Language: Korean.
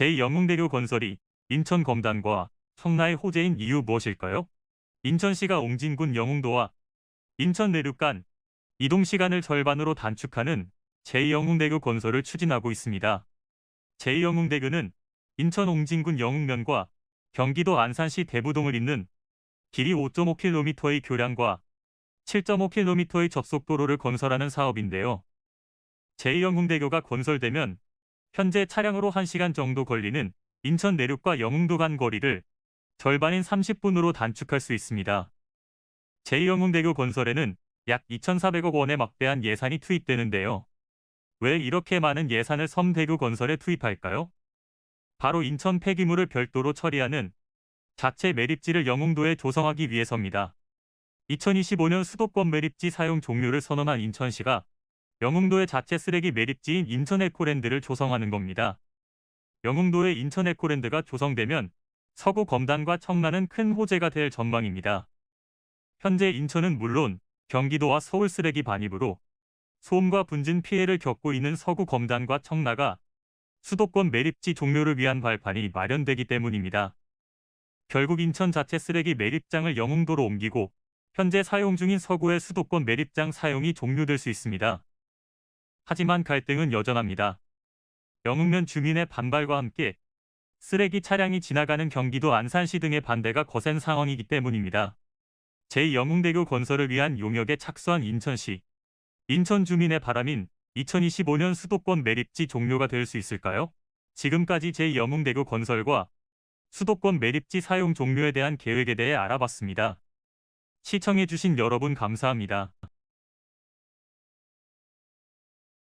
제2영흥대교 건설이 인천 검단과 청라의 호재인 이유 무엇일까요? 인천시가 옹진군 영흥도와 인천 내륙 간 이동 시간을 절반으로 단축하는 제2영흥대교 건설을 추진하고 있습니다. 제2영흥대교는 인천 옹진군 영흥면과 경기도 안산시 대부동을 잇는 길이 5.5km의 교량과 7.5km의 접속도로를 건설하는 사업인데요. 제2영흥대교가 건설되면 현재 차량으로 1시간 정도 걸리는 인천 내륙과 영흥도 간 거리를 절반인 30분으로 단축할 수 있습니다. 제2영흥대교 건설에는 약 2,400억 원의 막대한 예산이 투입되는데요. 왜 이렇게 많은 예산을 섬대교 건설에 투입할까요? 바로 인천 폐기물을 별도로 처리하는 자체 매립지를 영흥도에 조성하기 위해서입니다. 2025년 수도권 매립지 사용 종료를 선언한 인천시가 영흥도의 자체 쓰레기 매립지인 인천 에코랜드를 조성하는 겁니다. 영흥도의 인천 에코랜드가 조성되면 서구 검단과 청라는 큰 호재가 될 전망입니다. 현재 인천은 물론 경기도와 서울 쓰레기 반입으로 소음과 분진 피해를 겪고 있는 서구 검단과 청라가 수도권 매립지 종료를 위한 발판이 마련되기 때문입니다. 결국 인천 자체 쓰레기 매립장을 영흥도로 옮기고 현재 사용 중인 서구의 수도권 매립장 사용이 종료될 수 있습니다. 하지만 갈등은 여전합니다. 영흥면 주민의 반발과 함께 쓰레기 차량이 지나가는 경기도 안산시 등의 반대가 거센 상황이기 때문입니다. 제2영흥대교 건설을 위한 용역에 착수한 인천시. 인천 주민의 바람인 2025년 수도권 매립지 종료가 될 수 있을까요? 지금까지 제2영흥대교 건설과 수도권 매립지 사용 종료에 대한 계획에 대해 알아봤습니다. 시청해주신 여러분 감사합니다.